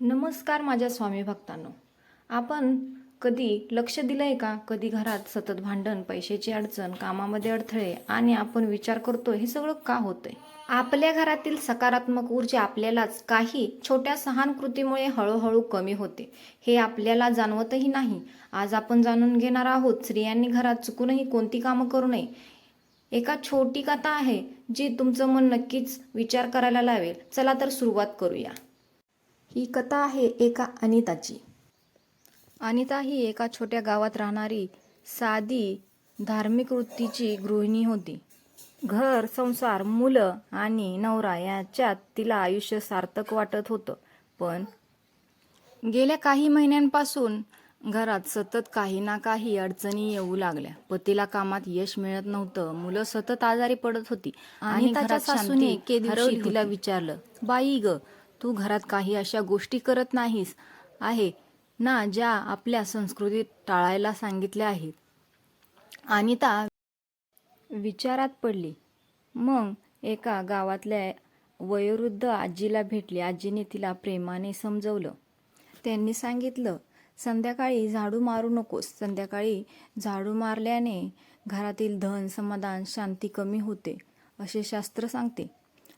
नमस्कार माझ्या स्वामी भक्तांनो. आपण कधी लक्ष दिलं आहे का? कधी घरात सतत भांडण पैशाची अडचण कामामध्ये अडथळे आणि आपण विचार करतो हे सगळं का होतंय? आपल्या घरातील सकारात्मक ऊर्जा आपल्यालाच काही छोट्या सहान कृतीमुळे हळूहळू कमी होते. हे आपल्याला जाणवतही नाही. आज आपण जाणून घेणार आहोत स्त्रियांनी घरात चुकूनही कोणती कामं करू नये. एका छोटी कथा आहे जी तुमचं मन नक्कीच विचार करायला लावेल. चला तर सुरुवात करूया. ही कथा आहे एका अनिताची. अनिता ही एका छोट्या गावात राहणारी साधी धार्मिक वृत्तीची गृहिणी होती. घर संसार मुलं आणि नवरा याच्यात तिला आयुष्य सार्थक वाटत होतं. पण गेल्या काही महिन्यांपासून घरात सतत काही ना काही अडचणी येऊ लागल्या. पतीला कामात यश मिळत नव्हतं. मुलं सतत आजारी पडत होती. आणि घरात सासूने तिला विचारलं बाई ग तू घरात काही अशा गोष्टी करत नाहीस आहे ना ज्या आपल्या संस्कृतीत टाळायला सांगितल्या आहेत. अनिता विचारात पडली. मग एका गावातल्या वयोवृद्ध आजीला भेटली. आजीने तिला प्रेमाने समजवलं. त्यांनी सांगितलं संध्याकाळी झाडू मारू नकोस. संध्याकाळी झाडू मारल्याने घरातील धन समाधान शांती कमी होते असे शास्त्र सांगते.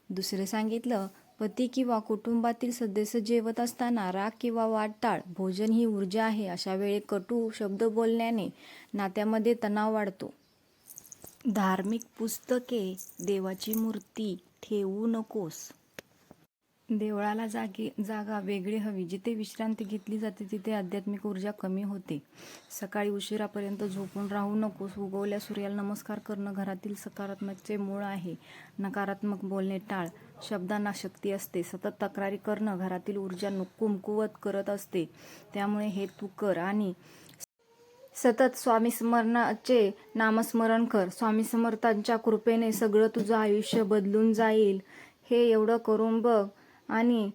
दुसरे सांगितलं पती किंवा कुटुंबातील सदस्य जेवत असताना राग किंवा वाट टाळ भोजन ही ऊर्जा आहे अशा वेळी कटू शब्द बोलण्याने नात्यामध्ये तणाव वाढतो. धार्मिक पुस्तके देवाची मूर्ती ठेवू नकोस. देवळाला जागी जागा वेगळी हवी. जिथे विश्रांती घेतली जाते तिथे आध्यात्मिक ऊर्जा कमी होते. सकाळी उशिरापर्यंत झोपून राहू नकोस. उगवल्या सूर्याला नमस्कार करणं घरातील सकारात्मकचे मूळ आहे. नकारात्मक बोलणे टाळ. शब्दांना शक्ती असते. सतत तक्रारी करणं घरातील ऊर्जा कुमकुवत करत असते. त्यामुळे हे तू कर आणि सतत स्वामीस्मरणाचे नामस्मरण कर. स्वामी समर्थांच्या कृपेने सगळं तुझं आयुष्य बदलून जाईल. हे एवढं करून बघ. आणि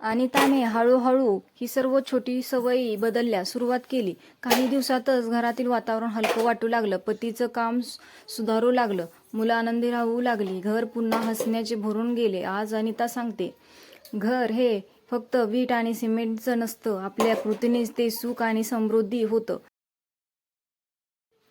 अनिताने हळूहळू ही सर्व छोटी सवयी बदलल्या सुरुवात केली. काही दिवसातच घरातील वातावरण हलकं वाटू लागलं. पतीचं काम सुधारू लागलं. मुलं आनंदी राहू लागली. घर पुन्हा हसण्याचे भरून गेले. आज अनिता सांगते घर हे फक्त वीट आणि सिमेंटचं नसतं. आपल्या कृतीनेच ते सुख आणि समृद्धी होतं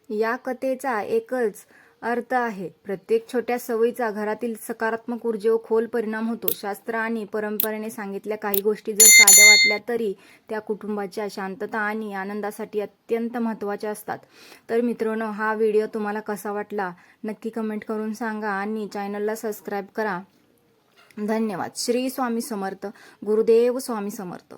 या कथेचा एकच अर्थ आहे. प्रत्येक छोट्या सवयीचा घरातील सकारात्मक ऊर्जेवर खोल परिणाम होतो. शास्त्र आणि परंपरेने सांगितल्या काही गोष्टी जर साध्या वाटल्या तरी त्या कुटुंबाच्या शांतता आणि आनंदासाठी अत्यंत महत्त्वाच्या असतात. तर मित्रांनो हा व्हिडिओ तुम्हाला कसा वाटला? नक्की कमेंट करून सांगा आणि चॅनलला सबस्क्राईब करा. धन्यवाद. श्री स्वामी समर्थ. गुरुदेव स्वामी समर्थ.